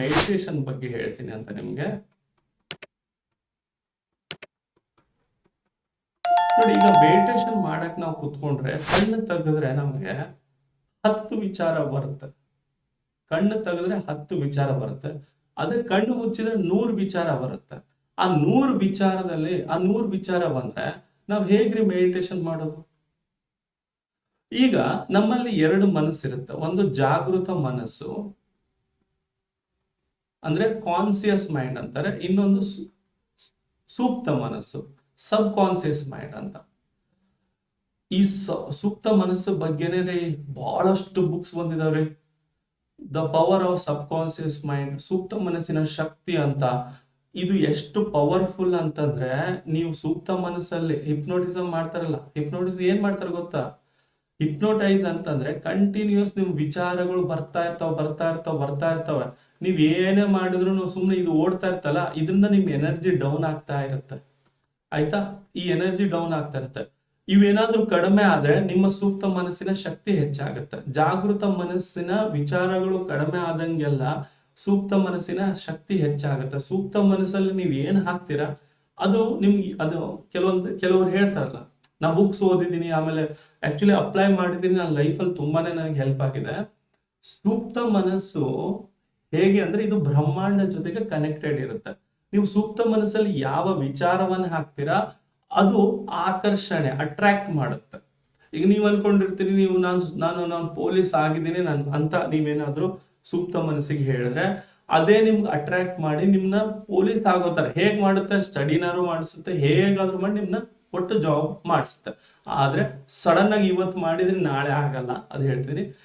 Meditation ಬಗ್ಗೆ ಹೇಳ್ತೀನಿ ಅಂತ ನಿಮ್ಗೆ. ನೋಡಿ, ಈಗ ಮೆಡಿಟೇಷನ್ ಮಾಡಕ್ ನಾವು ಕುತ್ಕೊಂಡ್ರೆ ಕಣ್ಣು ತೆಗೆದ್ರೆ ನಮಗೆ ಹತ್ತು ವಿಚಾರ ಬರುತ್ತೆ. ಕಣ್ಣು ತೆಗೆದ್ರೆ ಹತ್ತು ವಿಚಾರ ಬರುತ್ತೆ. ಅದೇ ಕಣ್ಣು ಮುಚ್ಚಿದ್ರೆ ನೂರು ವಿಚಾರ ಬರುತ್ತೆ. ಆ ನೂರು ವಿಚಾರದಲ್ಲಿ, ಆ ನೂರು ವಿಚಾರ ಬಂದ್ರೆ ನಾವು ಹೇಗ್ರಿ ಮೆಡಿಟೇಷನ್ ಮಾಡೋದು? ಈಗ ನಮ್ಮಲ್ಲಿ ಎರಡು ಮನಸ್ಸಿರುತ್ತೆ. ಒಂದು ಜಾಗೃತ ಮನಸ್ಸು ಅಂದ್ರೆ ಕಾನ್ಸಿಯಸ್ ಮೈಂಡ್ ಅಂತಾರೆ. ಇನ್ನೊಂದು ಸೂಕ್ತ ಮನಸ್ಸು ಸಬ್ ಕಾನ್ಸಿಯಸ್ ಮೈಂಡ್ ಅಂತ. ಈ ಸೂಕ್ತ ಮನಸ್ಸು ಬಗ್ಗೆನೇ ಬಹಳಷ್ಟು books ಬಂದಿದಾವ್ರಿ. The power of subconscious mind ಸೂಕ್ತ ಮನಸ್ಸಿನ ಶಕ್ತಿ ಅಂತ. ಇದು ಎಷ್ಟು ಪವರ್ಫುಲ್ ಅಂತಂದ್ರೆ, ನೀವು ಸೂಕ್ತ ಮನಸ್ಸಲ್ಲಿ ಹಿಪ್ನೋಟಿಸಮ್ ಮಾಡ್ತಾರಲ್ಲ ಹಿಪ್ನೋಟಿಸಮ್ ಏನ್ ಮಾಡ್ತಾರೆ ಗೊತ್ತಾ? ಹಿಪ್ನೋಟೈಸ್ ಅಂತಂದ್ರೆ ಕಂಟಿನ್ಯೂಸ್ ನಿಮ್ ವಿಚಾರಗಳು ಬರ್ತಾ ಇರ್ತಾವ ಬರ್ತಾ ಇರ್ತಾವ ಬರ್ತಾ ಇರ್ತಾವ. ನೀವ್ ಏನೇ ಮಾಡಿದ್ರು ಸುಮ್ನೆ ಇದು ಓಡ್ತಾ ಇರ್ತಲ್ಲ, ಇದರಿಂದ ನಿಮ್ ಎನರ್ಜಿ ಡೌನ್ ಆಗ್ತಾ ಇರುತ್ತೆ. ಆಯ್ತಾ? ಈ ಎನರ್ಜಿ ಡೌನ್ ಆಗ್ತಾ ಇರುತ್ತೆ. ಇವೇನಾದ್ರೂ ಕಡಿಮೆ ಆದ್ರೆ ನಿಮ್ಮ ಸೂಕ್ತ ಮನಸ್ಸಿನ ಶಕ್ತಿ ಹೆಚ್ಚಾಗುತ್ತೆ. ಜಾಗೃತ ಮನಸ್ಸಿನ ವಿಚಾರಗಳು ಕಡಿಮೆ ಆದಂಗೆಲ್ಲ ಸೂಕ್ತ ಮನಸ್ಸಿನ ಶಕ್ತಿ ಹೆಚ್ಚಾಗುತ್ತೆ. ಸೂಕ್ತ ಮನಸ್ಸಲ್ಲಿ ನೀವ್ ಏನ್ ಹಾಕ್ತೀರಾ? ಅದು ನಿಮ್ಗೆ, ಅದು ಕೆಲವೊಂದು, ಕೆಲವರು ಹೇಳ್ತಾರಲ್ಲ ನಾ ಬುಕ್ಸ್ ಓದಿದ್ದೀನಿ, ಆಮೇಲೆ ಆಕ್ಚುಲಿ ಅಪ್ಲೈ ಮಾಡಿದ್ದೀನಿ, ನನ್ನ ಲೈಫಲ್ಲಿ ತುಂಬಾನೇ ನನಗೆ ಹೆಲ್ಪ್ ಆಗಿದೆ. ಸೂಕ್ತ ಮನಸ್ಸು ಹೇಗೆ ಅಂದ್ರೆ ಇದು ಬ್ರಹ್ಮಾಂಡ ಜೊತೆಗೆ ಕನೆಕ್ಟೆಡ್ ಇರುತ್ತೆ. ನೀವು ಸೂಕ್ತ ಮನಸ್ಸಲ್ಲಿ ಯಾವ ವಿಚಾರವನ್ನು ಹಾಕ್ತೀರಾ, ಅದು ಆಕರ್ಷಣೆ ಅಟ್ರಾಕ್ಟ್ ಮಾಡುತ್ತೆ. ಈಗ ನೀವು ಅನ್ಕೊಂಡಿರ್ತೀರಿ, ನೀವು ನಾನು ನಾನು ನಾನು ಪೊಲೀಸ್ ಆಗಿದ್ದೀನಿ, ನಾನು ಅಂತ ನೀವೇನಾದ್ರೂ ಸೂಕ್ತ ಮನಸ್ಸಿಗೆ ಹೇಳಿದ್ರೆ, ಅದೇ ನಿಮ್ಗೆ ಅಟ್ರಾಕ್ಟ್ ಮಾಡಿ ನಿಮ್ನ ಪೊಲೀಸ್ ಆಗೋ ಥರ, ಹೇಗ್ ಮಾಡುತ್ತೆ ಸ್ಟಡಿನಾರು ಮಾಡಿಸುತ್ತೆ, ಹೇಗಾದ್ರೂ ಮಾಡಿ ನಿಮ್ನ ಒಟ್ಟು ಜಾಬ್ ಮಾಡಿಸುತ್ತೆ. ಆದ್ರೆ ಸಡನ್ ಆಗಿ ಇವತ್ತು ಮಾಡಿದ್ರೆ ನಾಳೆ ಆಗಲ್ಲ ಅದು ಹೇಳ್ತೀನಿ.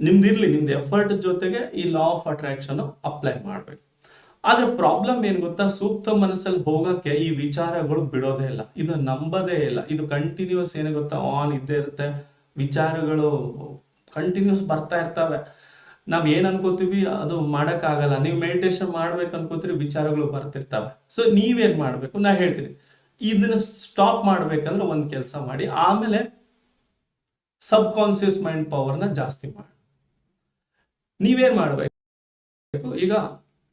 ನಿಮ್ದಿರ್ಲಿ, ನಿಮ್ದು ಎಫರ್ಟ್ ಜೊತೆಗೆ ಈ ಲಾ ಆಫ್ ಅಟ್ರಾಕ್ಷನ್ ಅಪ್ಲೈ ಮಾಡಬೇಕು. ಆದ್ರೆ ಪ್ರಾಬ್ಲಮ್ ಏನ್ ಗೊತ್ತಾ? ಸೂಕ್ತ ಮನಸ್ಸಲ್ಲಿ ಹೋಗಕ್ಕೆ ಈ ವಿಚಾರಗಳು ಬಿಡೋದೇ ಇಲ್ಲ. ಇದು ನಂಬದೇ ಇಲ್ಲ. ಇದು ಕಂಟಿನ್ಯೂಸ್ ಏನೇ ಗೊತ್ತಾ? ಆನ್ ಇದ್ದೇ ಇರುತ್ತೆ. ವಿಚಾರಗಳು ಕಂಟಿನ್ಯೂಸ್ ಬರ್ತಾ ಇರ್ತವೆ. ನಾವ್ ಏನ್ ಅನ್ಕೋತೀವಿ? ಅದು ಮಾಡಕ್ ಆಗಲ್ಲ ನೀವು ಮೆಡಿಟೇಷನ್ ಮಾಡ್ಬೇಕು ಅನ್ಕೋತೀರಿ, ವಿಚಾರಗಳು ಬರ್ತಿರ್ತವೆ. ಸೊ ನೀವೇನ್ ಮಾಡ್ಬೇಕು? ನಾ ಹೇಳ್ತೀನಿ. ಇದನ್ನ ಸ್ಟಾಪ್ ಮಾಡ್ಬೇಕಂದ್ರೆ ಒಂದ್ ಕೆಲಸ ಮಾಡಿ, ಆಮೇಲೆ ಸಬ್ ಕಾನ್ಸಿಯಸ್ ಮೈಂಡ್ ಪವರ್ನ ಜಾಸ್ತಿ ಮಾಡಿ. ನೀವೇನ್ ಮಾಡ್ಬೇಕು? ಈಗ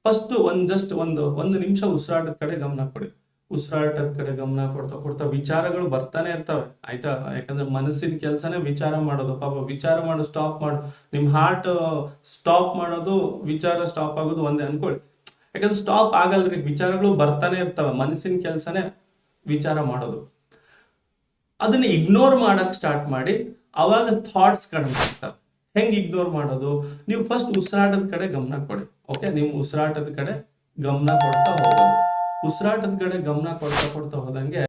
ಫಸ್ಟ್ ಒಂದ್ ಜಸ್ಟ್ ಒಂದು ಒಂದು ನಿಮಿಷ ಉಸಿರಾಟದ ಕಡೆ ಗಮನ ಕೊಡಿ. ಉಸಿರಾಟದ ಕಡೆ ಗಮನ ಕೊಡ್ತಾ ಕೊಡ್ತಾ ವಿಚಾರಗಳು ಬರ್ತಾನೆ ಇರ್ತವೆ. ಆಯ್ತಾ? ಯಾಕಂದ್ರೆ ಮನಸ್ಸಿನ ಕೆಲಸನೇ ವಿಚಾರ ಮಾಡೋದು. ಪಾಪ ವಿಚಾರ ಮಾಡೋ ಸ್ಟಾಪ್ ಮಾಡು. ನಿಮ್ ಹಾರ್ಟ್ ಸ್ಟಾಪ್ ಮಾಡೋದು, ವಿಚಾರ ಸ್ಟಾಪ್ ಆಗೋದು ಒಂದೇ ಅನ್ಕೊಳ್ಳಿ. ಯಾಕಂದ್ರೆ ಸ್ಟಾಪ್ ಆಗಲ್ರಿ. ವಿಚಾರಗಳು ಬರ್ತಾನೆ ಇರ್ತವೆ. ಮನಸ್ಸಿನ ಕೆಲಸನೇ ವಿಚಾರ ಮಾಡೋದು. ಅದನ್ನ ಇಗ್ನೋರ್ ಮಾಡಕ್ ಸ್ಟಾರ್ಟ್ ಮಾಡಿ, ಅವಾಗ ಥಾಟ್ಸ್ ಕಡಿಮೆ ಆಗ್ತವೆ. ಹೆಂಗ್ ಇಗ್ನೋರ್ ಮಾಡೋದು? ನೀವು ಫಸ್ಟ್ ಉಸಿರಾಟದ ಕಡೆ ಗಮನ ಕೊಡಿ. ಓಕೆ ನೀವು ಉಸಿರಾಟದ ಕಡೆ ಗಮನ ಕೊಡ್ತಾ ಹೋಗೋದು. ಉಸಿರಾಟದ ಕಡೆ ಗಮನ ಕೊಡ್ತಾ ಕೊಡ್ತಾ ಹೋದಂಗೆ